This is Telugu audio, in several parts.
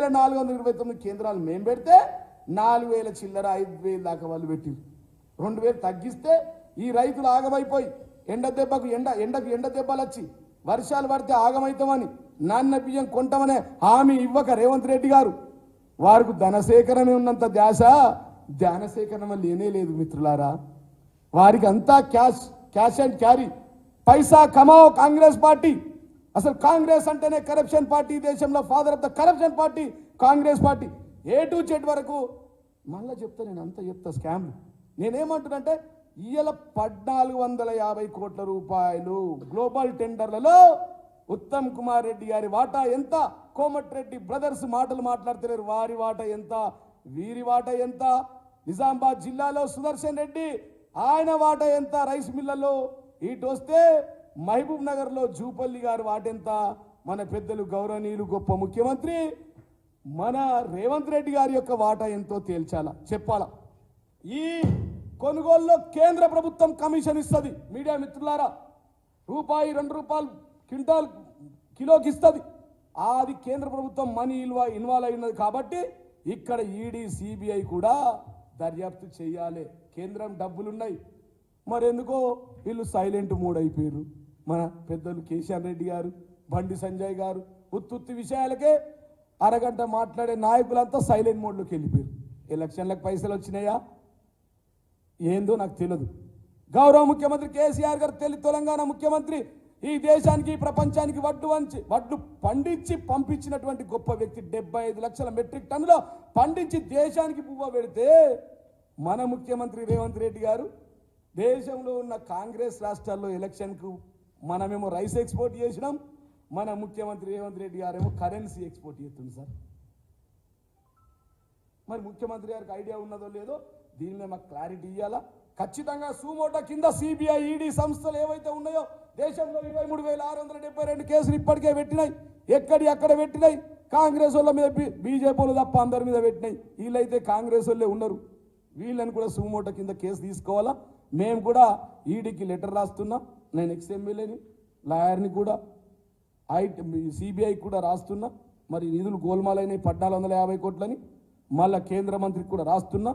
వేల నాలుగు వందల ఇరవై తొమ్మిది కేంద్రాలు మేము పెడితే నాలుగు వేల చిల్లర ఐదు వేలు దాకా వాళ్ళు పెట్టిరు. రెండు వేలు తగ్గిస్తే ఈ రైతులు ఆగమైపోయి ఎండ దెబ్బకు ఎండ ఎండకు ఎండ దెబ్బలు వచ్చి వర్షాలు పడితే ఆగమవుతామని నాన్న బియ్యం కొంటామనే హామీ ఇవ్వక రేవంత్ రెడ్డి గారు. వారికి ధనసేకరణ ఉన్నంత ధ్యాస ధ్యానసేకరణ లేనే లేదు మిత్రులారా. వారికి అంతా క్యాష్ క్యాష్ అండ్ క్యారీ. పైసా కమావ్ కాంగ్రెస్ పార్టీ. అసలు కాంగ్రెస్ అంటేనే కరప్షన్ పార్టీ దేశంలో father of the corruption party Congress party. A to Z వరకు మళ్ళీ చెప్తా నేను అంత చెప్తా స్కామ్ నేనేమంటున్నంటే ఇవాళ పద్నాలుగు వందల యాభై కోట్ల రూపాయలు గ్లోబల్ టెండర్లలో ఉత్తమ్ కుమార్ రెడ్డి గారి వాటా ఎంత? కోమటిరెడ్డి బ్రదర్స్ మాటలు మాట్లాడుతున్నారు వారి వాటా ఎంత? వీరి వాటా ఎంత? నిజామాబాద్ జిల్లాలో సుదర్శన్ రెడ్డి ఆయన వాటా ఎంత? రైస్ మిల్లలో. ఇటు వస్తే మహబూబ్ నగర్లో జూపల్లి గారి వాటెంత? మన పెద్దలు గౌరవనీయులు గొప్ప ముఖ్యమంత్రి. మన రేవంత్ రెడ్డి గారి యొక్క వాటా ఎంతో తేల్చాలా? చెప్పాలా? ఈ కొనుగోలులో కేంద్ర ప్రభుత్వం కమిషన్ ఇస్తుంది. మీడియా మిత్రులారా రూపాయి రెండు రూపాయలు క్వింటాల్ కిలోకి ఇస్తుంది. అది కేంద్ర ప్రభుత్వం మనీ ఇల్వా ఇన్వాల్వ్ అయినది కాబట్టి ఇక్కడ ఈడీ సిబిఐ కూడా దర్యాప్తు చేయాలి. కేంద్రం డబ్బులున్నాయి. మరెందుకో వీళ్ళు సైలెంట్ మూడ్ అయిపోయారు మన పెద్దలు కేసీఆర్ రెడ్డి గారు బండి సంజయ్ గారు ఉత్తుత్తి విషయాలకే అరగంట మాట్లాడే నాయకులంతా సైలెంట్ మోడ్లోకి వెళ్ళిపోయారు. ఎలక్షన్లకు పైసలు వచ్చినాయా? ఏందో నాకు తెలియదు గౌరవ ముఖ్యమంత్రి కేసీఆర్ గారు తెలి తెలంగాణ ముఖ్యమంత్రి ఈ దేశానికి ఈ ప్రపంచానికి వడ్డు వంచి వడ్డు పండించి పంపించినటువంటి గొప్ప వ్యక్తి డెబ్బై ఐదు లక్షల మెట్రిక్ టన్నులో పండించి దేశానికి పువ్వ పెడితే మన ముఖ్యమంత్రి రేవంత్ రెడ్డి గారు దేశంలో ఉన్న కాంగ్రెస్ రాష్ట్రాల్లో ఎలక్షన్కు మనమేమో రైస్ ఎక్స్పోర్ట్ చేసినాం మన ముఖ్యమంత్రి రేవంత్ రెడ్డి గారేమో కరెన్సీ ఎక్స్పోర్ట్ చేస్తుంది సార్. మరి ముఖ్యమంత్రి గారికి ఐడియా ఉన్నదో లేదో దీని మీద మాకు క్లారిటీ ఇవ్వాలా ఖచ్చితంగా సూమోటా కింద సిబిఐ ఈడీ సంస్థలు ఏవైతే ఉన్నాయో దేశంలో ఇరవై మూడు వేల ఆరు వందల డెబ్బై రెండు కేసులు ఇప్పటికే పెట్టినాయి ఎక్కడి అక్కడ పెట్టినాయి కాంగ్రెస్ వాళ్ళ మీద బీజేపీ వాళ్ళు తప్ప అందరి మీద పెట్టినాయి. వీళ్ళైతే కాంగ్రెస్ వాళ్ళే ఉన్నారు. వీళ్ళని కూడా సుమోటో కింద కేసు తీసుకోవాలా? మేము కూడా ఈడీకి లెటర్ రాస్తున్నాం. నేను ఎక్స్ ఎమ్మెల్యేని లాయర్ని కూడా ఐ సిబిఐకి కూడా రాస్తున్నా. మరి నిధులు గోల్మాలైనవి పద్నాలుగు వందల యాభై కోట్లని మళ్ళా కేంద్ర మంత్రికి కూడా రాస్తున్నా.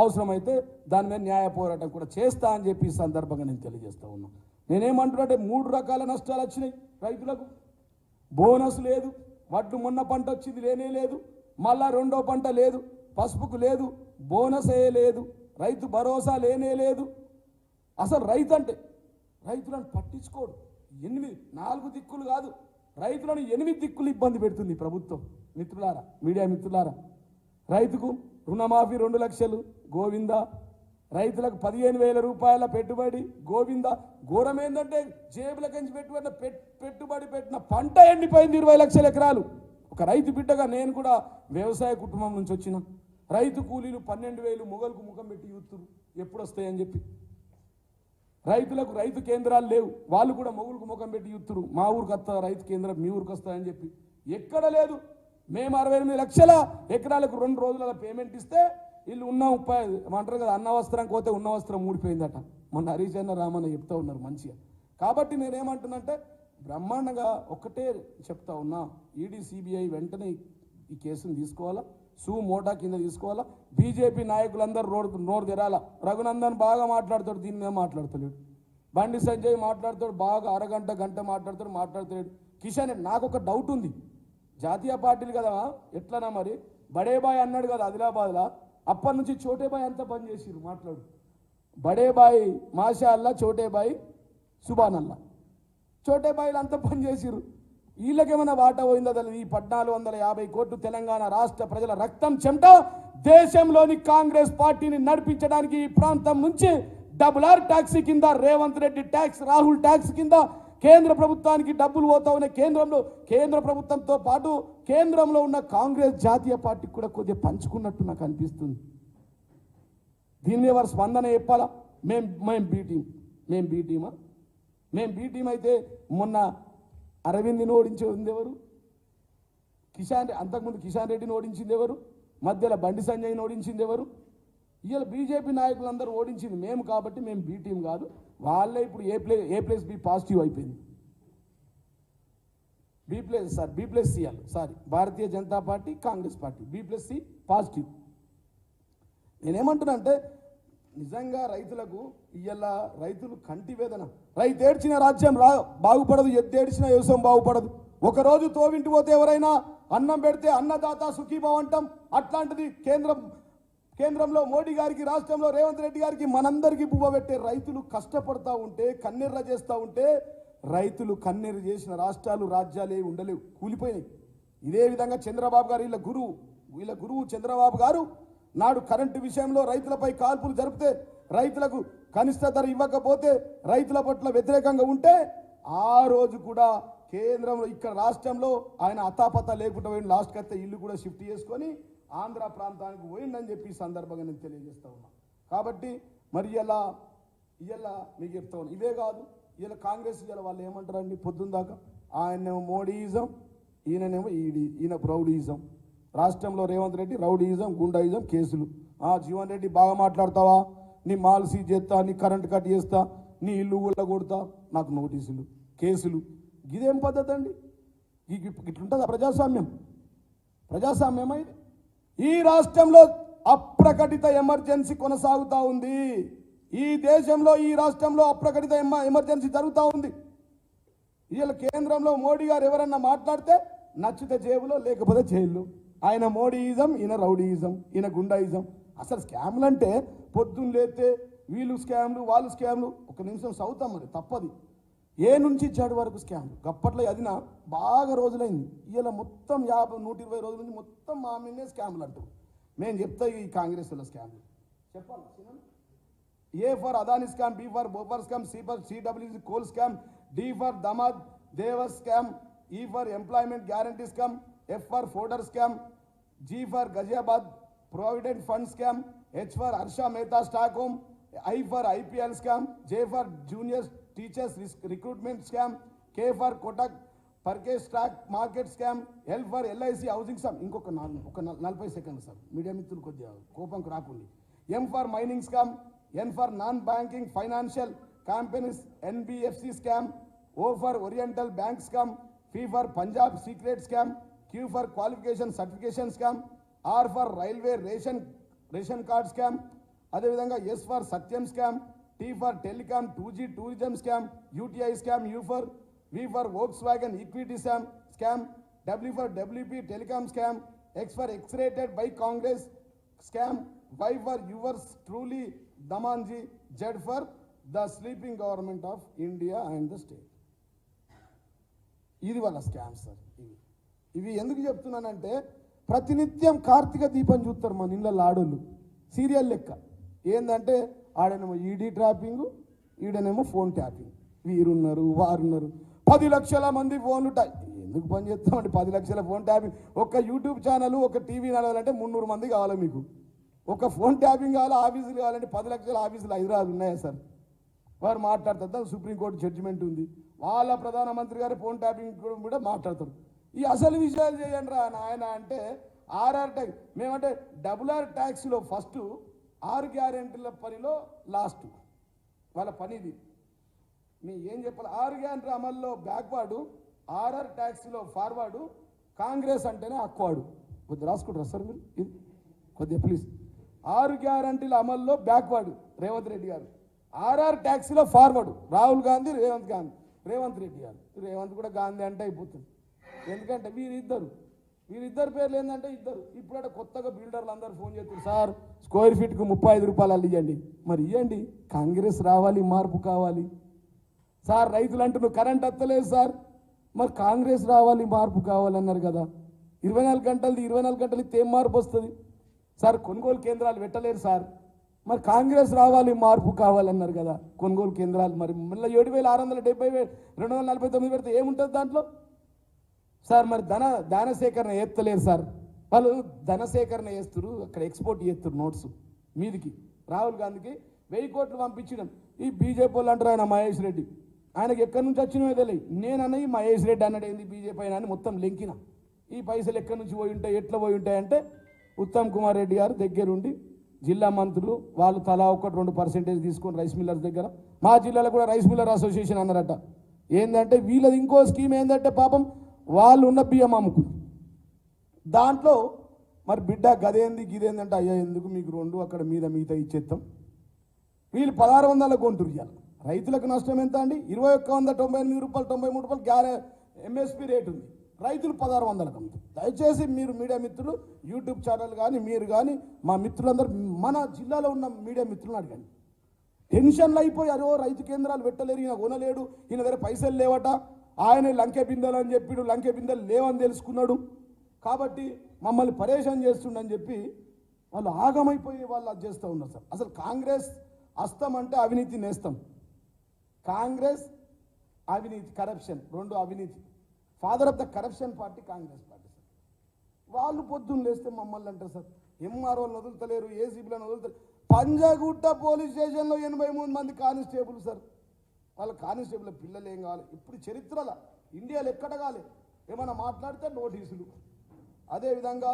అవసరమైతే దాని మీద న్యాయ పోరాటం కూడా చేస్తా అని చెప్పి ఈ సందర్భంగా నేను తెలియజేస్తా ఉన్నా. నేనేమంటున్నట్టే మూడు రకాల నష్టాలు వచ్చినాయి రైతులకు. బోనస్ లేదు వడ్లు మొన్న పంట వచ్చింది లేనే లేదు. మళ్ళా రెండో పంట లేదు పసుపుకు లేదు బోనస్ ఏ లేదు రైతు భరోసా లేనే లేదు. అసలు రైతు అంటే రైతులను పట్టించుకోడు. ఎనిమిది నాలుగు దిక్కులు కాదు రైతులను ఎనిమిది దిక్కులు ఇబ్బంది పెడుతుంది ప్రభుత్వం. మిత్రులారా మీడియా మిత్రులారా రైతుకు రుణమాఫీ రెండు లక్షలు గోవింద రైతులకు పదిహేను వేల రూపాయల పెట్టుబడి గోవింద ఘోరం ఏంటంటే జేబులకించి పెట్టుబడి పెట్టుబడి పెట్టిన పంట ఎండిపోయింది ఇరవై లక్షల ఎకరాలు. ఒక రైతు బిడ్డగా నేను కూడా వ్యవసాయ కుటుంబం నుంచి వచ్చిన రైతు కూలీలు పన్నెండు వేలు మొగలకు ముఖం పెట్టి చూస్తున్నారు ఎప్పుడు వస్తాయని చెప్పి. రైతులకు రైతు కేంద్రాలు లేవు. వాళ్ళు కూడా మొగులకు ముఖం పెట్టి యూతురు మా ఊరికి వస్తా రైతు కేంద్రం? మీ ఊరికి వస్తాయని చెప్పి. ఎక్కడ లేదు. మేము అరవై ఎనిమిది లక్షల ఎకరాలకు రెండు రోజుల పేమెంట్ ఇస్తే వీళ్ళు ఉన్న ముప్పై అంటారు కదా అన్న వస్త్రం పోతే ఉన్న వస్త్రం ఊడిపోయిందట. మొన్న హరీష్ అన్న రామన్న చెప్తా ఉన్నారు మంచిగా. కాబట్టి నేనేమంటున్నంటే బ్రహ్మాండంగా ఒక్కటే చెప్తా ఉన్నా. ఈడీ సిబిఐ వెంటనే ఈ కేసును తీసుకోవాలా? సూ మోటా కింద తీసుకోవాలా? బీజేపీ నాయకులందరూ రోడ్డు నోరు తెరాలా? రఘునందన్ బాగా మాట్లాడతాడు దీని మీద మాట్లాడతలేడు. బండి సంజయ్ మాట్లాడతాడు బాగా అరగంట గంట మాట్లాడతాడు మాట్లాడతలేడు. కిషన్ నాకు ఒక డౌట్ ఉంది. జాతీయ పార్టీలు కదా ఎట్లనా మరి? బడేబాయ్ అన్నాడు కదా ఆదిలాబాద్లో. అప్పటి నుంచి చోటేబాయ్ అంతా పని చేసిరు మాట్లాడు. బడేబాయ్ మాషా అల్లా చోటేబాయ్ సుబాన్ అల్లా చోటేబాయిలు అంతా పని చేసిరు వీళ్ళకేమైనా వాటా పోయిందా తెలియదు ఈ పద్నాలుగు వందల యాభై కోట్లు తెలంగాణ రాష్ట్ర ప్రజల రక్తం చెమట. దేశంలోని కాంగ్రెస్ పార్టీని నడిపించడానికి ఈ ప్రాంతం నుంచి డబుల్ ఆర్ ట్యాక్సీ కింద రేవంత్ రెడ్డి ట్యాక్స్ రాహుల్ ట్యాక్స్ కింద కేంద్ర ప్రభుత్వానికి డబ్బులు పోతా ఉన్న కేంద్రంలో కేంద్ర ప్రభుత్వంతో పాటు కేంద్రంలో ఉన్న కాంగ్రెస్ జాతీయ పార్టీకి కూడా కొద్దిగా పంచుకున్నట్టు నాకు అనిపిస్తుంది. దీని మీద వారి స్పందన చెప్పాలా? మేం మేం బీటీం మేం బీ టీమా? మేం బీటీం అయితే మొన్న అరవింద్ని ఓడించింది ఎవరు? కిషాన్ అంతకుముందు కిషాన్ రెడ్డిని ఓడించింది ఎవరు? మధ్యలో బండి సంజయ్ని ఓడించింది ఎవరు? ఇవాళ బీజేపీ నాయకులందరూ ఓడించింది మేము కాబట్టి మేము బీ టీం కాదు. వాళ్ళే ఇప్పుడు A play A plus B positive అయిపోయింది. B plus sir B plus CL sorry Bharatiya Janata party Congress party B plus C positive. నేనేమంటున్నా అంటే నిజంగా రైతులకు ఇయ్యాల రైతులు కంటి వేదన. రైతు ఏడ్చిన రాజ్యం రా బాగుపడదు ఎద్దేడ్చిన వ్యవసాయం బాగుపడదు. ఒకరోజు తోవింటి పోతే ఎవరైనా అన్నం పెడితే అన్నదాత సుఖీభావం అంటాం. అట్లాంటిది కేంద్రం కేంద్రంలో మోడీ గారికి రాష్ట్రంలో రేవంత్ రెడ్డి గారికి మనందరికీ పువ్వ పెట్టే రైతులు కష్టపడతా ఉంటే కన్నెర్ర చేస్తూ ఉంటే రైతులు కన్నెర్ర చేసిన రాష్ట్రాలు రాజ్యాలే ఉండలేవు. కూలిపోయినాయి. ఇదే విధంగా చంద్రబాబు గారు వీళ్ళ గురువు వీళ్ళ గురువు చంద్రబాబు గారు నాడు కరెంటు విషయంలో రైతులపై కాల్పులు జరిపితే రైతులకు కనిష్ట ధర ఇవ్వకపోతే రైతుల పట్ల వ్యతిరేకంగా ఉంటే ఆ రోజు కూడా కేంద్రంలో ఇక్కడ రాష్ట్రంలో ఆయన అతాపత లేకుండా పోయిన లాస్ట్కి అయితే ఇల్లు కూడా షిఫ్ట్ చేసుకొని ఆంధ్ర ప్రాంతానికి పోయిందని చెప్పి ఈ సందర్భంగా నేను తెలియజేస్తా ఉన్నా. కాబట్టి మరి ఇలా ఇలా మీకు చెప్తా ఉన్నా ఇవే కాదు. ఇలా కాంగ్రెస్ ఇలా వాళ్ళు ఏమంటారండి? పొద్దున్న దాకా ఆయనేమో మోడీయిజం ఈయననేమో ఈడి ఈయన ప్రౌడీయిజం రాష్ట్రంలో రేవంత్ రెడ్డి రౌడీయిజం గుండాయిజం కేసులు. ఆ జీవన్ రెడ్డి బాగా మాట్లాడతావా? నీ మాల్ సీజ్ చేస్తా నీ కరెంట్ కట్ చేస్తా నీ ఇల్లు కూడా కొడతా నాకు నోటీసులు కేసులు. ఇదేం పద్ధతి అండి? ఇట్లుంటుందా ప్రజాస్వామ్యం? ప్రజాస్వామ్యం అయితే ఈ రాష్ట్రంలో అప్రకటిత ఎమర్జెన్సీ కొనసాగుతా ఉంది. ఈ దేశంలో ఈ రాష్ట్రంలో అప్రకటిత ఎమర్జెన్సీ జరుగుతూ ఉంది. వీళ్ళ కేంద్రంలో మోడీ గారు ఎవరన్నా మాట్లాడితే నచ్చితే జేబులో లేకపోతే జైల్లో. ఆయన మోడీయిజం ఈయన రౌడీయిజం ఈయన గుండాయిజం. అసలు స్కామ్లు అంటే పొద్దున్న లేతే వీళ్ళు స్కామ్లు వాళ్ళు స్కామ్లు. ఒక నిమిషం సౌతాం మరి తప్పది. ఏ నుంచి చెడు వరకు స్కామ్లు? గప్పట్లో అది నా బాగా రోజులైంది. ఇలా మొత్తం యాభై నూట ఇరవై రోజుల నుంచి మొత్తం మా మీదే స్కామ్లు అంటారు. మేము చెప్తా ఈ కాంగ్రెస్ వాళ్ళ స్కామ్లు. చెప్పాలి? A for Adani scam B for Bofors scam C for CWC coal scam D for దమాద్ Devas scam E for employment guarantee scam F for fodder scam G for Ghaziabad provident fund scam H for Harsha Mehta stock home I for IPL scam J for junior teachers recruitment scam K for Kotak Parekh stock market scam L for LIC housing scam ఇంకొక నాలుగు ఒక నల్- నలభై సెకండ్లు సార్. మీడియా మిత్రులు కొద్దిగా కోపంకి రాకుండి. M for mining scam N for non banking financial companies NBFC scam O for oriental bank scam P for Punjab secret scam Q for qualification certification scam R for railway ration ration card scam అదేవిధంగా S for Satyam scam T for telecom two G tourism scam UTI scam U for V for Volkswagen equity scam scam W for WP telecom scam X for X rated by Congress scam Y for yours truly దమాన్జీ Z for the sleeping government of India and the state ఇది వాళ్ళ స్కామ్ సార్ ఇవి ఇవి ఎందుకు చెప్తున్నానంటే ప్రతినిత్యం కార్తీక దీపం చూస్తారు మన ఇళ్ళ ఆడోళ్ళు. సీరియల్ లెక్క. ఏంటంటే ఆడనేమో ఈడీ ట్రాపింగ్ ఈడనేమో ఫోన్ ట్యాపింగ్ వీరున్నారు వారున్నారు. పది లక్షల మంది ఫోన్లు టా ఎందుకు పని చేస్తామండి? పది లక్షల ఫోన్ ట్యాపింగ్ ఒక యూట్యూబ్ ఛానల్ ఒక టీవీ నడవాలంటే మున్నూరు మంది కావాలి మీకు. ఒక ఫోన్ ట్యాపింగ్ కావాలి ఆఫీసులు కావాలంటే పది లక్షల ఆఫీసులు హైదరాబాద్ ఉన్నాయా సార్? వారు మాట్లాడతారు. సుప్రీంకోర్టు జడ్జిమెంట్ ఉంది. వాళ్ళ ప్రధానమంత్రి గారు ఫోన్ ట్యాపింగ్ కూడా- కూడా మాట్లాడతారు. ఈ అసలు విషయాలు చేయండి రా నాయన అంటే ఆర్ఆర్ ట్యాక్స్ మేమంటే డబుల్ ఆర్ ట్యాక్స్లో ఫస్ట్ ఆరు గ్యారెంటీల పనిలో లాస్ట్. వాళ్ళ పని ఇది మీ ఏం చెప్పాలి? ఆరు గ్యారెంటీ అమల్లో బ్యాక్వర్డు ఆర్ఆర్ ట్యాక్సీలో ఫార్వర్డు కాంగ్రెస్ అంటేనే అక్వాడు కొద్దిగా రాసుకుంటారా సార్ మీరు? ఇది కొద్దిగా ప్లీజ్. ఆరు గ్యారంటీల అమల్లో బ్యాక్వర్డ్ రేవంత్ రెడ్డి గారు. ఆర్ఆర్ ట్యాక్సీలో ఫార్వర్డ్ రాహుల్ గాంధీ రేవంత్ గాంధీ. రేవంత్ రెడ్డి గారు. రేవంత్ కూడా గాంధీ అంటే అయిపోతుంది. ఎందుకంటే వీరిద్దరు. వీరిద్దరు పేర్లు ఏంటంటే ఇద్దరు. ఇప్పుడట కొత్తగా బిల్డర్లు అందరూ ఫోన్ చేస్తారు సార్ స్క్వేర్ ఫీట్కు ముప్పై ఐదు రూపాయలు అల్లు ఇవ్వండి మరి ఇవ్వండి కాంగ్రెస్ రావాలి మార్పు కావాలి. సార్ రైతులు అంటున్నారు కరెంట్ వస్తలేదు సార్. మరి కాంగ్రెస్ రావాలి మార్పు కావాలన్నారు కదా. ఇరవై నాలుగు గంటలది ఇరవై నాలుగు గంటలు ఇస్తే ఏం మార్పు వస్తుంది? సార్ కొనుగోలు కేంద్రాలు పెట్టలేరు సార్. మరి కాంగ్రెస్ రావాలి మార్పు కావాలన్నారు కదా. కొనుగోలు కేంద్రాలు మరి మళ్ళీ ఏడు వేల ఆరు వందల డెబ్బై వేలు రెండు వందల నలభై తొమ్మిది పెడితే ఏముంటుంది దాంట్లో? సార్ మరి ధన ధాన సేకరణ ఎత్తలేరు సార్. వాళ్ళు ధన సేకరణ చేస్తారు అక్కడ ఎక్స్పోర్ట్ చేస్తారు నోట్స్ మీదికి. రాహుల్ గాంధీకి వెయ్యి కోట్లు పంపించడం. ఈ బీజేపీ వాళ్ళు అంటారు ఆయన మహేష్ రెడ్డి. ఆయనకి ఎక్కడి నుంచి వచ్చినవో తెలియదు. నేను ఈ మహేష్ రెడ్డి అన్నాడు ఏంది బీజేపీ అయినా అని మొత్తం లెంకిన. ఈ పైసలు ఎక్కడి నుంచి పోయి ఉంటాయి ఎట్లా పోయి ఉంటాయంటే ఉత్తమ్ కుమార్ రెడ్డి గారు దగ్గరుండి జిల్లా మంత్రులు వాళ్ళు తలా ఒకటి రెండు పర్సెంటేజ్ తీసుకొని రైస్ మిల్లర్స్ దగ్గర. మా జిల్లాలో కూడా రైస్ మిల్లర్ అసోసియేషన్ అన్నారట. ఏంటంటే వీళ్ళది ఇంకో స్కీమ్ ఏంటంటే పాపం వాళ్ళు ఉన్న బియ్యం అమ్ముకుని. దాంట్లో మరి బిడ్డ గదేంది గిదేంది అంటే అయ్యా ఎందుకు మీకు రెండు అక్కడ మీద మిగతా ఇచ్చేస్తాం వీళ్ళు పదహారు వందల కొంటురు ఇవాళ రైతులకు నష్టం ఎంత అండి? ఇరవై ఒక్క వంద తొంభై ఎనిమిది రూపాయలు తొంభై మూడు రూపాయలు గ్యారే ఎంఎస్పి రేట్ ఉంది. రైతులు పదహారు వందలకు అమ్ముతారు. దయచేసి మీరు మీడియా మిత్రులు యూట్యూబ్ ఛానల్ కానీ మీరు కానీ మా మిత్రులందరూ మన జిల్లాలో ఉన్న మీడియా మిత్రులను అడగండి. టెన్షన్లు అయిపోయి అరో రైతు కేంద్రాలు పెట్టలేరు ఈయన కొనలేడు ఈయన దగ్గర పైసలు లేవట. ఆయన లంకె బిందెలు అని చెప్పిడు లంకె బిందెలు లేవని తెలుసుకున్నాడు. కాబట్టి మమ్మల్ని పరేషాన్ చేస్తుండని చెప్పి వాళ్ళు ఆగమైపోయి వాళ్ళు అది చేస్తూ ఉన్నారు సార్. అసలు కాంగ్రెస్ అస్తం అంటే అవినీతి నేస్తం. కాంగ్రెస్ అవినీతి కరప్షన్ రెండు అవినీతి. Father of the corruption party Congress party sir. వాళ్ళు పొద్దున్న లేస్తే మమ్మల్ని అంటారు సార్. ఎంఆర్ఓలను వదులుతలేరు ఏసీబీలను వదులుతలేరు. పంజాగుట్ట పోలీస్ స్టేషన్లో ఎనభై మూడు మంది కానిస్టేబుల్ సార్. వాళ్ళ కానిస్టేబుల్ పిల్లలు ఏం కావాలి? ఇప్పుడు చరిత్రల ఇండియాలో ఎక్కడ కాలే? ఏమైనా మాట్లాడితే నోటీసులు. అదేవిధంగా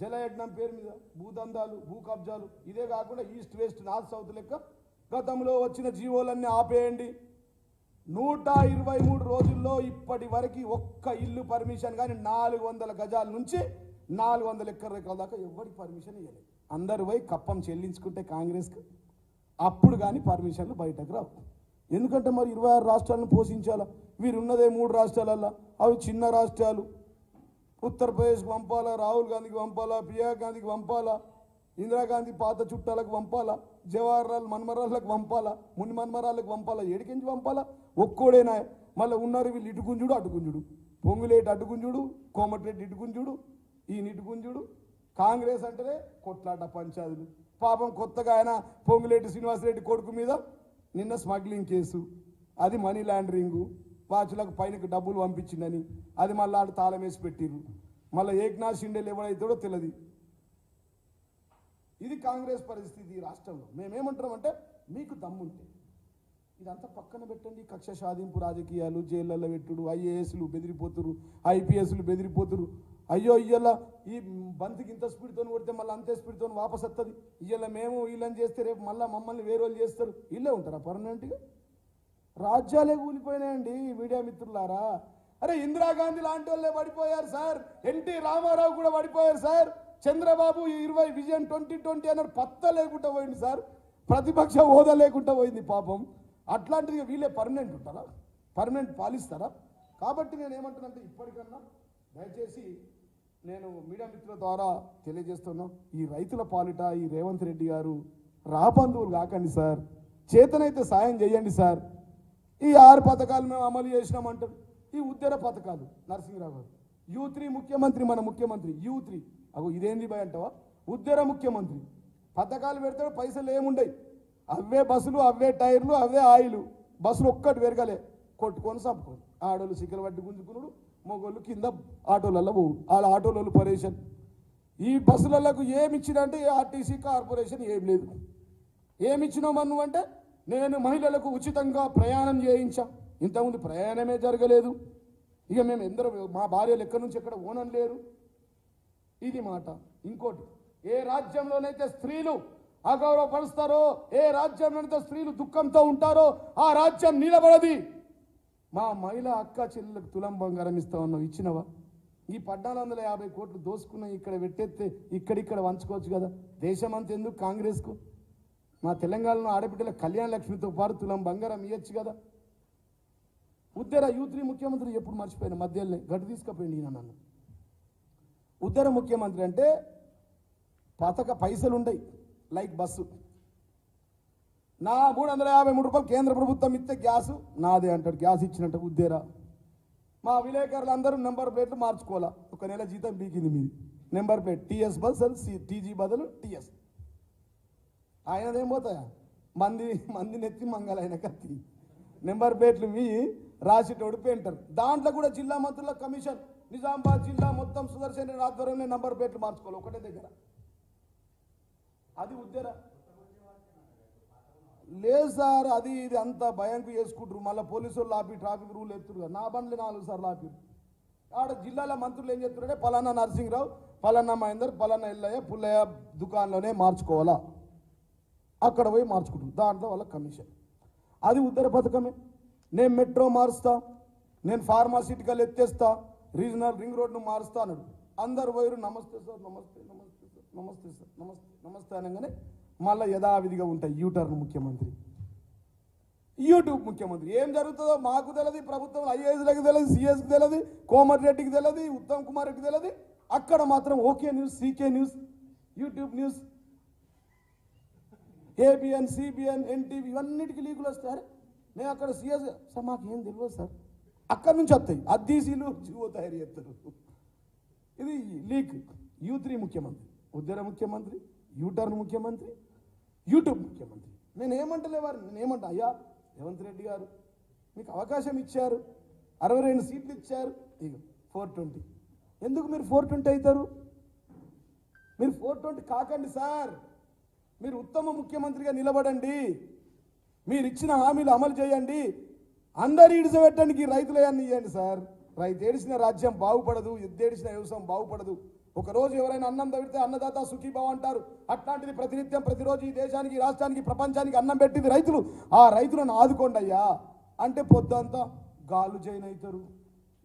జలయజ్ఞం పేరు మీద భూదందాలు భూ కబ్జాలు ఇదే కాకుండా ఈస్ట్ వెస్ట్ నార్త్ సౌత్ లెక్క గతంలో వచ్చిన జీవోలన్నీ ఆపేయండి. నూట ఇరవై మూడు రోజుల్లో ఇప్పటి వరకు ఒక్క ఇల్లు పర్మిషన్ కానీ నాలుగు వందల గజాల నుంచి నాలుగు వందల ఎకర ఎకరాల దాకా ఎవరికి పర్మిషన్ ఇవ్వలేదు అందరు పోయి కప్పం చెల్లించుకుంటే కాంగ్రెస్కి అప్పుడు కానీ పర్మిషన్లు బయటకు రావు. ఎందుకంటే మరి ఇరవై ఆరు రాష్ట్రాలను పోషించాలా? వీరున్నదే మూడు రాష్ట్రాలల్లా? అవి చిన్న రాష్ట్రాలు. ఉత్తరప్రదేశ్కి పంపాలా? రాహుల్ గాంధీకి పంపాలా? ప్రియా గాంధీకి పంపాలా? ఇందిరాగాంధీ పాత చుట్టాలకు పంపాలా? జవహర్లాల్ మన్మరాళ్ళకు పంపాలా? ముని మన్మరాళ్ళకు పంపాలా? ఏడికించి పంపాలా? ఒక్కోడేనా మళ్ళీ ఉన్నారు వీళ్ళు ఇటుకుంజుడు అటుకుంజుడు పొంగులేటి అటుకుంజుడు కోమటిరెడ్డి ఇటుకుంజుడు ఈ ఇటుకుంజుడు కాంగ్రెస్ అంటేనే కొట్లాట పంచాదులు పాపం కొత్తగా ఆయన పొంగులేటి శ్రీనివాసరెడ్డి కొడుకు మీద నిన్న స్మగ్లింగ్ కేసు అది మనీ లాండరింగు వాచులకు పైనకి డబ్బులు పంపించిందని అది మళ్ళీ ఆడు తాళం వేసి పెట్టిరు మళ్ళీ ఏక్నాథ్ షిండేలు ఎవడైతాడో తెలియదు ఇది కాంగ్రెస్ పరిస్థితి ఈ రాష్ట్రంలో. మేమేమంటున్నాం అంటే మీకు దమ్ముంటే. ఇదంతా పక్కన పెట్టండి. కక్ష సాధింపు రాజకీయాలు జైళ్ళల్లో పెట్టుడు ఐఏఎస్లు బెదిరిపోతురు ఐపీఎస్లు బెదిరిపోతురు అయ్యో ఇయ్యాల ఈ బంతికి ఇంత స్పీడ్తో కొడితే మళ్ళీ అంతే స్పీడ్తో వాపస్ వస్తుంది ఇయ్యాల మేము వీళ్ళని చేస్తే రేపు మళ్ళీ మమ్మల్ని వేరే వాళ్ళు చేస్తారు. వీళ్ళే ఉంటారా పర్మనెంట్గా? రాజ్యాలే కూలిపోయినాయండి మీడియా మిత్రులారా. అరే ఇందిరాగాంధీ లాంటి వాళ్ళే పడిపోయారు సార్. ఎన్టీ రామారావు కూడా పడిపోయారు సార్. చంద్రబాబు ఇరవై విజన్ ట్వంటీ ట్వంటీ అన్నారు పత్త లేకుండా పోయింది సార్. ప్రతిపక్ష హోదా లేకుండా పోయింది పాపం. అట్లాంటిది వీళ్ళే పర్మనెంట్ ఉంటారా? పర్మనెంట్ పాలిస్తారా? కాబట్టి నేను ఏమంటున్నానంటే ఇప్పటికన్నా దయచేసి నేను మీడియా మిత్రుల ద్వారా తెలియజేస్తున్నాం. ఈ రైతుల పాలిట ఈ రేవంత్ రెడ్డి గారు రాబంధువులు కాకండి సార్. చేతనైతే సాయం చేయండి సార్. ఈ ఆరు పథకాలు మేము అమలు చేసినామంటారు. ఈ ఉద్దర పథకాలు నరసింహరావు గారు. యూ త్రీ ముఖ్యమంత్రి మన ముఖ్యమంత్రి యూ త్రీ అగో ఇదేంది భయ అంటావా? ఉద్దర ముఖ్యమంత్రి. పథకాలు పెడతాడు పైసలు ఏముండయి. అవే బస్సులు అవే టైర్లు అవే ఆయిల్. బస్సులు ఒక్కటి పెరగలే. కొట్టుకొని చంపుకొని. ఆడోళ్ళు సిక్కలు పట్టి గుంజుకున్నాడు మొగోళ్ళు కింద ఆటోలలో పోవు వాళ్ళ ఆటోలలో పరేషన్. ఈ బస్సులకు ఏమి ఇచ్చినంటే ఆర్టీసీ కార్పొరేషన్ ఏం లేదు. ఏమి ఇచ్చినావు మన్ను అంటే నేను మహిళలకు ఉచితంగా ప్రయాణం చేయించా. ఇంతకుముందు ప్రయాణమే జరగలేదు. ఇక మేము ఎందరూ మా భార్యలు ఎక్కడి నుంచి ఎక్కడ ఓనం లేరు. ఇది మాట. ఇంకోటి ఏ రాజ్యంలోనైతే స్త్రీలు అగౌరవపరుస్తారో ఏ రాజ్యంలోనైతే స్త్రీలు దుఃఖంతో ఉంటారో ఆ రాజ్యం నిలబడది. మా మహిళ అక్క చెల్లెలకు తులం బంగారం ఇస్తా ఉన్నావు ఇచ్చినవా? ఈ పద్నాలుగు వందల యాభై కోట్లు దోసుకున్న ఇక్కడ పెట్టేస్తే ఇక్కడిక్కడ వంచుకోవచ్చు కదా. దేశమంతా ఎందుకు కాంగ్రెస్కు? మా తెలంగాణలో ఆడబిడ్డల కళ్యాణ లక్ష్మితో పాటు తులం బంగారం ఇవ్వచ్చు కదా. ఉద్దర యూత్రి ముఖ్యమంత్రి ఎప్పుడు మర్చిపోయిన మధ్యలోనే గడ్డు తీసుకుపోయింది ఈయన నన్ను. ఉద్దర ముఖ్యమంత్రి అంటే పథక పైసలు ఉండయి లైక్ బస్సు. నా మూడు వందల యాభై మూడు రూపాయలు కేంద్ర ప్రభుత్వం ఇస్తే గ్యాస్ నాదే అంటాడు. గ్యాస్ ఇచ్చినట్టు ఉద్దేరా మా విలేకరులు అందరూ నెంబర్ ప్లేట్లు మార్చుకోవాలా? ఒక నెల జీతం బీకింది మీది. నెంబర్ ప్లేట్ టీఎస్ బదులు టీజీ బదులు టీఎస్. ఆయనదేం పోతాయా? మంది మంది నెత్తి మంగళైన కత్తి. నెంబర్ ప్లేట్లు మీ రాసేటోడు పెయింటర్ దాంట్లో కూడా జిల్లా మంత్రుల కమిషన్ నిజామాబాద్ జిల్లా మొత్తం సుదర్శన్ రెడ్డి ఆధ్వర్యంలో నెంబర్ ప్లేట్లు మార్చుకోవాలి ఒకటే దగ్గర. అది ఉద్దేరా లేదు సార్ అది ఇది అంతా భయంకు చేసుకుంటారు మళ్ళీ పోలీసు వాళ్ళు ఆపి ట్రాఫిక్ రూల్ ఎత్తురు నా బండ్లు నాలుగు సార్లు ఆపిరు ఆడ జిల్లాల మంత్రులు ఏం చెప్తున్నారంటే పలానా నరసింహరావు పలానా మహేందర్ పలానా ఎల్లయ్య పుల్లయ్య దుకాణంలోనే మార్చుకోవాలా? అక్కడ పోయి మార్చుకుంటారు దాంట్లో వాళ్ళ కమిషన్. అది ఉత్తర పథకమే. నేను మెట్రో మారుస్తా నేను ఫార్మాసిటికల్ ఎత్తేస్తా రీజనల్ రింగ్ రోడ్ను మారుస్తా అన్నాడు. అందరు పోయారు నమస్తే సార్ నమస్తే నమస్తే సార్ నమస్తే సార్ నమస్తే నమస్తే అనగానే మళ్ళీ యథావిధిగా ఉంటాయి. యూటర్న్ ముఖ్యమంత్రి. యూట్యూబ్ ముఖ్యమంత్రి. ఏం జరుగుతుందో మాకు తెలియదు ప్రభుత్వం ఐఏఎస్లకు తెలియదు సిఎస్కి తెలియదు కోమటిరెడ్డికి తెలియదు ఉత్తమ్ కుమార్ రెడ్డికి తెలియదు అక్కడ మాత్రం okay news CK news YouTube news ABN CBN NTV ఇవన్నిటికీ లీకులు వస్తారు మేము అక్కడ సిఎస్ సార్ మాకు ఏం తెలియదు సార్. అక్కడ నుంచి వస్తాయి. అద్దీసీలు జీవో తయారు చేస్తారు. ఇది లీక్. యూ త్రీ ముఖ్యమంత్రి. ఉద్దర ముఖ్యమంత్రి యూటర్న్ ముఖ్యమంత్రి యూట్యూబ్ ముఖ్యమంత్రి. నేను ఏమంటలే వారు నేను అయ్యా రేవంత్ రెడ్డి గారు మీకు అవకాశం ఇచ్చారు. అరవై రెండు సీట్లు ఇచ్చారు. ఇక ఫోర్ ట్వంటీ ఎందుకు మీరు ఫోర్ ట్వంటీ అవుతారు? మీరు ఫోర్ ట్వంటీ కాకండి సార్. మీరు ఉత్తమ ముఖ్యమంత్రిగా నిలబడండి. మీరు ఇచ్చిన హామీలు అమలు చేయండి. అందరు ఇడిసబెట్టడానికి రైతులయాన్ని ఇవ్వండి సార్. రైతు ఏడిచిన రాజ్యం బాగుపడదు ఎద్దేడిచిన వ్యవసాయం బాగుపడదు. ఒక రోజు ఎవరైనా అన్నం తవిడితే అన్నదాత సుఖీభావ అంటారు. అట్లాంటిది ప్రతినిత్యం ప్రతిరోజు ఈ దేశానికి రాష్ట్రానికి ప్రపంచానికి అన్నం పెట్టింది రైతులు. ఆ రైతులను ఆదుకోండి అయ్యా. అంటే పొద్దంతా గాలు జైన్ అవుతారు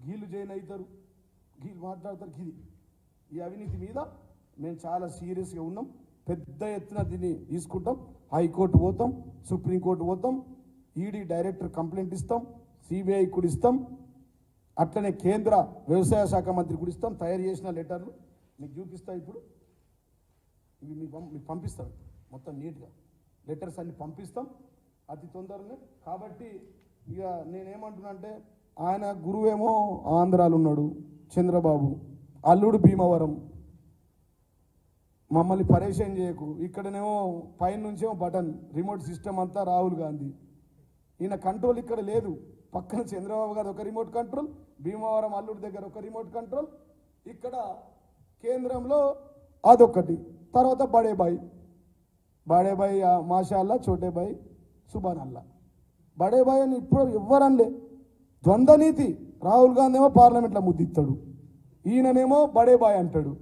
గీళ్ళు జైన్ అవుతారు. గీళ్ళు మాట్లాడతారు గిది ఈ అవినీతి మీద మేము చాలా సీరియస్గా ఉన్నాం. పెద్ద ఎత్తున దీన్ని తీసుకుంటాం. హైకోర్టు పోతాం సుప్రీంకోర్టు పోతాం. ఈడీ డైరెక్టర్ కంప్లైంట్ ఇస్తాం సిబిఐ కూడా ఇస్తాం. అట్లనే కేంద్ర వ్యవసాయ శాఖ మంత్రి కూడా ఇస్తాం తయారు చేసిన లెటర్లు. మీకు చూపిస్తా ఇప్పుడు. ఇవి మీకు పం- మీకు పంపిస్తాం మొత్తం నీట్గా. లెటర్స్ అన్ని పంపిస్తాం. అతి తొందరనే. కాబట్టి ఇక నేనేమంటున్నా అంటే ఆయన గురువేమో ఆంధ్రాలో ఉన్నాడు చంద్రబాబు. అల్లుడు భీమవరం. మమ్మల్ని పరేషాన్ చేయకు. ఇక్కడనేమో పైన నుంచేమో బటన్. రిమోట్ సిస్టమ్ అంతా రాహుల్ గాంధీ. ఈయన కంట్రోల్ ఇక్కడ లేదు. పక్కన చంద్రబాబు గారు ఒక రిమోట్ కంట్రోల్ భీమవరం అల్లుడి దగ్గర ఒక రిమోట్ కంట్రోల్. ఇక్కడ కేంద్రంలో అదొకటి తర్వాత బడేబాయి. బడేబాయి ఆ, మాషాల్లా చోటేబాయి సుబాన్ అల్లా బడేబాయి అని ఇప్పుడు ఎవ్వరనలే. ద్వంద్వ నీతి రాహుల్ గాంధీ ఏమో పార్లమెంట్లో ముద్దిస్తాడు. ఈయననేమో బడేబాయ్ అంటాడు.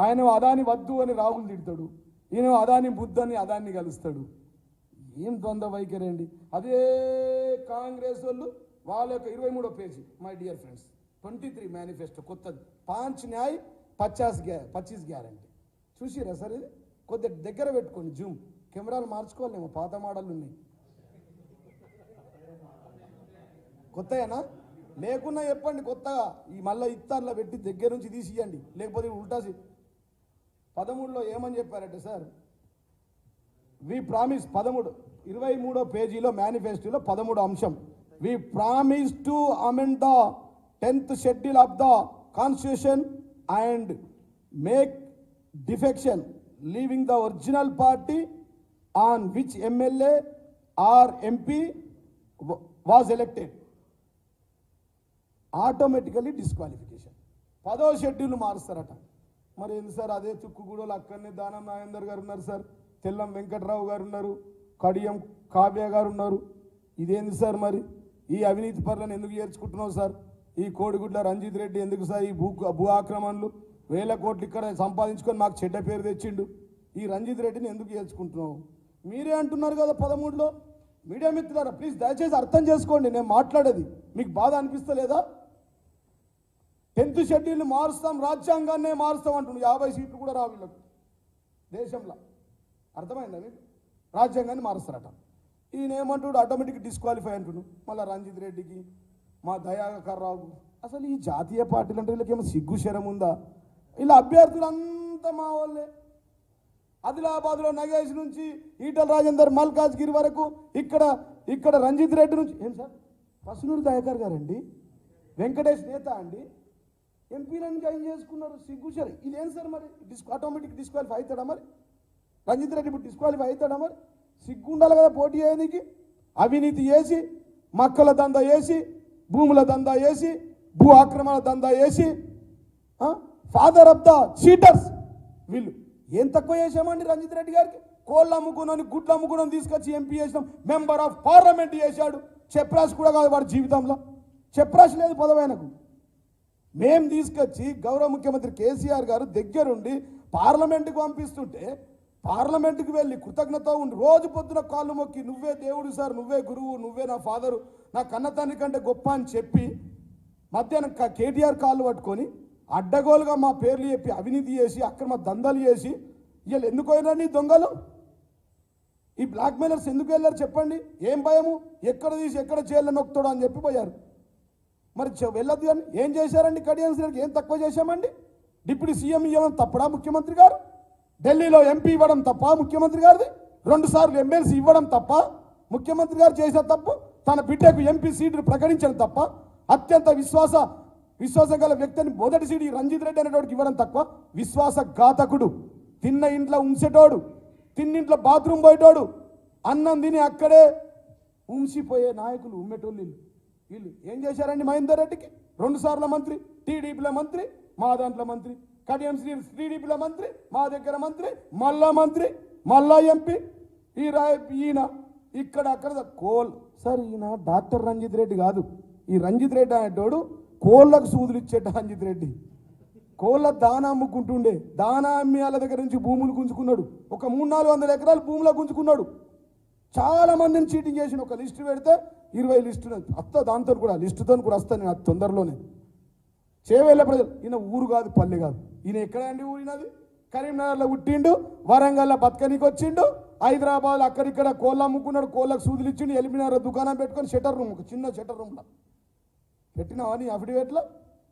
ఆయన అదాని వద్దు అని రాహుల్ తిడతాడు. ఈయన అదాని బుద్ధు అని అదాన్ని కలుస్తాడు. ఏం ద్వంద్వ వైఖరి అండి. అదే కాంగ్రెస్ వాళ్ళు వాళ్ళ యొక్క ఇరవై మూడో page my dear friends. Twenty three manifesto కొత్తది. పాంచ్ న్యాయ్ పచాస్ గ్యా పచ్చీస్ గ్యారంటీ. చూసిరా సార్ ఇది? కొద్దిగా దగ్గర పెట్టుకోండి జూమ్. కెమెరాలు మార్చుకోవాలేమో పాత మోడల్ ఉన్నాయి. కొత్తయేనా? లేకున్నా చెప్పండి కొత్తగా. ఈ మళ్ళీ ఇత్తార్లో పెట్టి దగ్గర నుంచి తీసియండి లేకపోతే ఉల్టాసి పదమూడులో ఏమని చెప్పారంటే సార్? వి ప్రామిస్ పదమూడు. ఇరవై మూడో పేజీలో మేనిఫెస్టోలో పదమూడు అంశం. We promise to amend the tenth schedule of the constitution and make defection leaving the original party on which MLA or MP was elected automatically disqualification పదో షెడ్యూల్ మారుస్తారట. మరి ఏంది సార్ అదే చుక్కుగూడలో అక్కడనే దానం నాగేందర్ గారు ఉన్నారు సార్ తెల్లం వెంకట్రావు గారు ఉన్నారు కడియం కావ్య గారు ఉన్నారు. ఇదేంది సార్ మరి? ఈ అవినీతి పరులను ఎందుకు చేర్చుకుంటున్నావు సార్? ఈ కోడిగుడ్ల రంజిత్ రెడ్డి ఎందుకు సార్ ఈ భూ భూ ఆక్రమణలు? వేల కోట్లు ఇక్కడ సంపాదించుకొని మాకు చెడ్డ పేరు తెచ్చిండు. ఈ రంజిత్ రెడ్డిని ఎందుకు చేర్చుకుంటున్నావు మీరే అంటున్నారు కదా పదమూడులో. మీడియా మిత్రులారా ప్లీజ్ దయచేసి అర్థం చేసుకోండి నేను మాట్లాడేది. మీకు బాధ అనిపిస్తలేదా? టెన్త్ షెడ్యూల్ మారుస్తాం రాజ్యాంగాన్నే మారుస్తాం అంటుండు యాభై సీట్లు కూడా రావు వీళ్ళకు. దేశంలో. అర్థమైందా మీకు? రాజ్యాంగాన్ని మారుస్తారట. ఈయన ఏమంటాడు ఆటోమేటిక్ డిస్క్వాలిఫై అంటున్నాడు. మళ్ళీ రంజిత్ రెడ్డికి మా దయాకర్ రావు అసలు ఈ జాతీయ పార్టీలు అంటే వీళ్ళకి సిగ్గు శరం ఉందా? ఇలా అభ్యర్థులంతా మా వాళ్ళే. ఆదిలాబాద్లో నగేష్ నుంచి ఈటల రాజేందర్ మల్కాజ్గిరి వరకు ఇక్కడ ఇక్కడ రంజిత్ రెడ్డి నుంచి ఏం సార్? పసునూరు దయాకర్ గారండి. వెంకటేష్ నేత అండి. ఎంపీలను జాయిన్ చేసుకున్నారు. సిగ్గుచారు ఇదేం సార్ మరి? డిస్క్ ఆటోమేటిక్ డిస్క్వాలిఫై అవుతాడా మరి? రంజిత్ రెడ్డి ఇప్పుడు డిస్క్వాలిఫై అవుతాడా మరి? సిగ్గు ఉండాలి కదా పోటీ చేయడానికి అవినీతి చేసి మక్కల దంద వేసి భూముల దందా వేసి భూ ఆక్రమణ దందా వేసి ఫాదర్ ఆఫ్ ద చీటర్స్ వీళ్ళు. ఏం తక్కువ చేసామండి రంజిత్ రెడ్డి గారికి? కోళ్ళు అమ్ముకున్నాను గుడ్లు అమ్ముకున్నాను తీసుకొచ్చి ఎంపీ చేసినాం. మెంబర్ ఆఫ్ పార్లమెంట్ చేశాడు. చెప్రాస్ కూడా కాదు వాడి జీవితంలో. చెప్రాస్ లేదు పదవైనకు మేం తీసుకొచ్చి గౌరవ ముఖ్యమంత్రి కేసీఆర్ గారు దగ్గరుండి పార్లమెంటుకు పంపిస్తుంటే పార్లమెంట్కి వెళ్ళి కృతజ్ఞత ఉండి రోజు పొద్దున కాళ్ళు మొక్కి నువ్వే దేవుడు సార్ నువ్వే గురువు నువ్వే నా ఫాదరు నా కన్నతాన్ని కంటే గొప్ప అని చెప్పి మధ్యాహ్నం కేటీఆర్ కాళ్ళు పట్టుకొని అడ్డగోలుగా మా పేర్లు చెప్పి అవినీతి చేసి అక్రమ దందాలు చేసి వీళ్ళు ఎందుకు పోయినారు నీ దొంగలు? ఈ బ్లాక్ మెయిలర్స్ ఎందుకు వెళ్ళారు చెప్పండి? ఏం భయము? ఎక్కడ తీసి ఎక్కడ చేయాలని నొక్కుతాడు అని చెప్పి పోయారు. మరి చె- వెళ్ళొద్దు అని ఏం చేశారండి? కడియన్స్ ఏం తక్కువ చేశామండి? డిప్యూటీ సీఎం ఇవ్వడం తప్పడా ముఖ్యమంత్రి గారు? ఢిల్లీలో ఎంపీ ఇవ్వడం తప్ప ముఖ్యమంత్రి గారిది? రెండు సార్లు ఎమ్మెల్సీ ఇవ్వడం తప్ప ముఖ్యమంత్రి గారు చేసిన తప్పు తన బిడ్డకు ఎంపీ సీటును ప్రకటించడం తప్ప అత్యంత విశ్వాస విశ్వాసం గల వ్యక్తిని మొదటి సీటు రంజిత్ రెడ్డి అనేటోడికి ఇవ్వడం తక్కువ విశ్వాస ఘాతకుడు తిన్న ఇంట్లో ఉంచేటోడు తిన్నింట్లో బాత్రూమ్ పోయేటోడు అన్నం తిని అక్కడే ఉంసిపోయే నాయకులు ఉమ్మేటోళ్ళు వీళ్ళు. ఏం చేశారండి మహేందర్ రెడ్డికి? రెండుసార్ల మంత్రి టీడీపీల మంత్రి మా దాంట్లో మంత్రి. కడియం శ్రీ టీడీపీలో మంత్రి మా దగ్గర మంత్రి మళ్ళా మంత్రి మళ్ళా ఎంపీ. ఈ రాయ ఈయన ఇక్కడ అక్కడ కోల్ సార్ ఈయన డాక్టర్ రంజిత్ రెడ్డి కాదు. ఈ రంజిత్ రెడ్డి అనేటోడు కోళ్ళకు సూదులు ఇచ్చేట రంజిత్ రెడ్డి. కోళ్ళ దానా అమ్ముకుంటుండే. దానా అమ్మి వాళ్ళ దగ్గర నుంచి భూములు గుంజుకున్నాడు. ఒక మూడు నాలుగు వందల ఎకరాలు భూములో గుంజుకున్నాడు. చాలా మందిని చీటింగ్ చేసిన ఒక లిస్టు పెడితే ఇరవై లిస్టు అత్త దాంతో కూడా లిస్టుతో కూడా వస్తాను నేను తొందరలోనే. చేవేళ్ళ ప్రజలు. ఈయన ఊరు కాదు పల్లె కాదు. ఈయన ఎక్కడ అండి ఊరినది కరీంనగర్లో పుట్టిండు వరంగల్లో బతకనికి వచ్చిండు హైదరాబాద్ అక్కడిక్కడ కోళ్ళ అమ్ముకున్నాడు కోళ్ళకు సూదులు ఇచ్చిండు ఎలిమినార్ దుకాణం పెట్టుకొని షటర్ రూమ్ ఒక చిన్న షటర్ రూమ్లో పెట్టినావా నీ అఫిడవిట్లో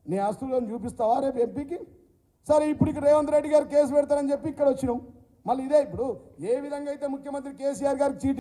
నీ ఆస్తులను చూపిస్తావా రేపు ఎంపీకి? సరే ఇప్పుడు ఇక్కడ రేవంత్ రెడ్డి గారు కేసు పెడతారని చెప్పి ఇక్కడ వచ్చినాం. మళ్ళీ ఇదే ఇప్పుడు ఏ విధంగా అయితే ముఖ్యమంత్రి కేసీఆర్ గారికి చీటి